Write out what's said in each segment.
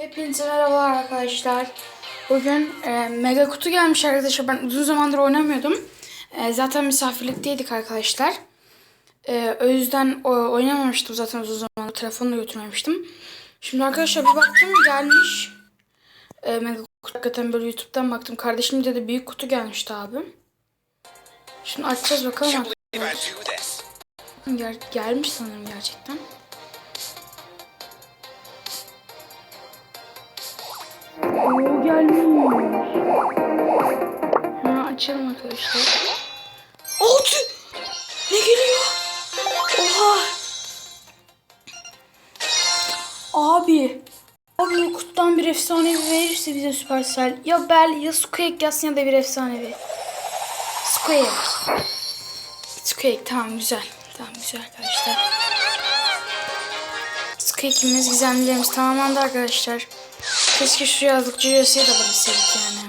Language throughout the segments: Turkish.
Hepinize merhabalar arkadaşlar. Bugün e, mega kutu gelmiş arkadaşlar. Ben uzun zamandır oynamıyordum. E, zaten misafirlikteydik arkadaşlar. E, o yüzden o, oynamamıştım zaten uzun zamandır. Telefonu da götürmemiştim. Şimdi arkadaşlar bir baktım gelmiş. E, mega kutu hakikaten böyle YouTube'dan baktım. Kardeşim de büyük kutu gelmişti abi. Şimdi açacağız bakalım. Gel, gelmiş sanırım gerçekten. Gelmiş. Hemen açalım arkadaşlar. Altı! Ne geliyor? Oha! Abi. Abi bu kutudan bir efsanevi verirse bize Supercell. Ya Bell ya Squeak gelsin ya da bir efsanevi. Squeak. Squeak tamam güzel. Tamam güzel arkadaşlar. Squeak'imiz gizemlerimiz tamamlandı arkadaşlar. Keşke şu yazlık Julius'u da bulabilseydik yani.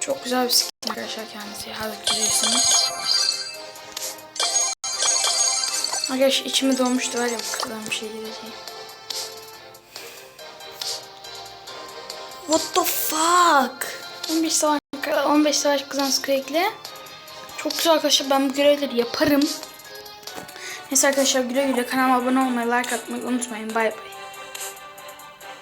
Çok güzel bir skin arkadaşlar kendisi. Yazlık Julius'un. Arkadaşlar içime dolmuştu var ya bu kadar bir şey geleceği. What the fuck? 15 savaş, 15 savaş kazan Squeak'le. Çok güzel arkadaşlar ben bu görevleri yaparım. Neyse arkadaşlar güle güle kanalıma abone olmayı, like atmayı unutmayın. Bay bay.